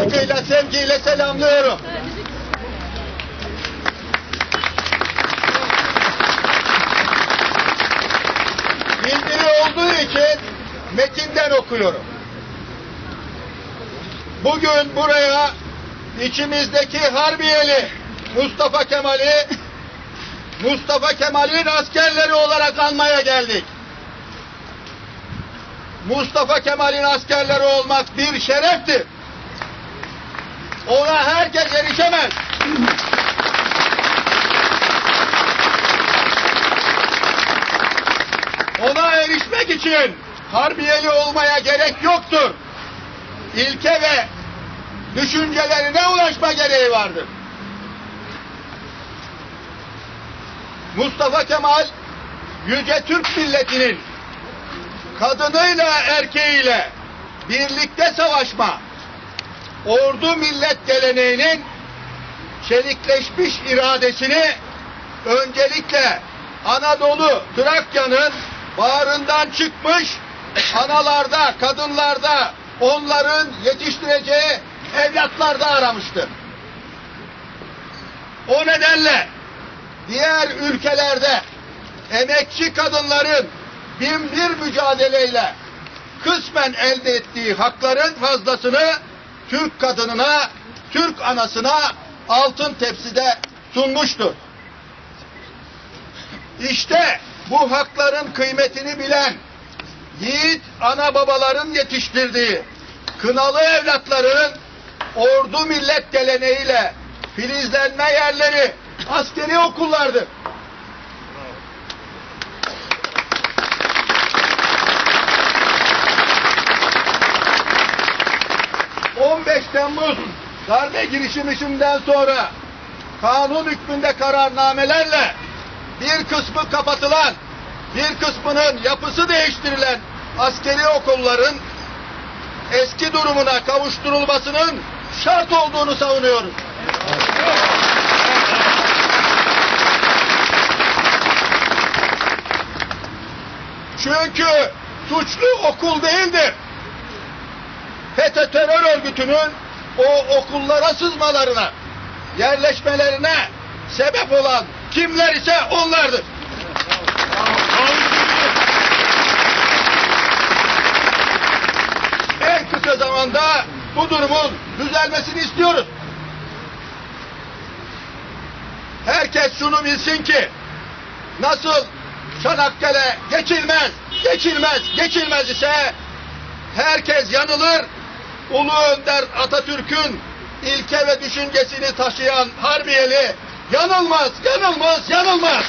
saygıyla, sevgiyle selamlıyorum. Bildiri olduğu için metinden okuyorum. Bugün buraya içimizdeki Harbiyeli Mustafa Kemal'i Mustafa Kemal'in askerleri olarak almaya geldik. Mustafa Kemal'in askerleri olmak bir şereftir. Ona herkes erişemez. Ona erişmek için harbiyeli olmaya gerek yoktur. İlke ve düşüncelerine ulaşma gereği vardır. Mustafa Kemal yüce Türk milletinin kadınıyla erkeğiyle birlikte savaşma ordu millet geleneğinin çelikleşmiş iradesini öncelikle Anadolu Trakya'nın bağrından çıkmış anallarda, kadınlarda onların yetiştireceği evlatlarda aramıştır. O nedenle diğer ülkelerde emekçi kadınların bin bir mücadeleyle kısmen elde ettiği hakların fazlasını Türk kadınına, Türk anasına altın tepside sunmuştur. İşte bu hakların kıymetini bilen yiğit ana babaların yetiştirdiği kınalı evlatların ordu millet geleneğiyle filizlenme yerleri askeri okullardır. Temmuz darbe girişiminden sonra... ...kanun hükmünde kararnamelerle... ...bir kısmı kapatılan... ...bir kısmının yapısı değiştirilen... ...askeri okulların... ...eski durumuna kavuşturulmasının... ...şart olduğunu savunuyoruz. Çünkü suçlu okul değildir. FETÖ terör örgütünün o okullara sızmalarına, yerleşmelerine sebep olan kimler ise onlardır. En kısa zamanda bu durumun düzelmesini istiyoruz. Herkes şunu bilsin ki nasıl Çanakkale geçilmez, geçilmez, geçilmez ise herkes yanılır. Ulu Önder Atatürk'ün ilke ve düşüncesini taşıyan Harbiyeli yanılmaz, yanılmaz, yanılmaz.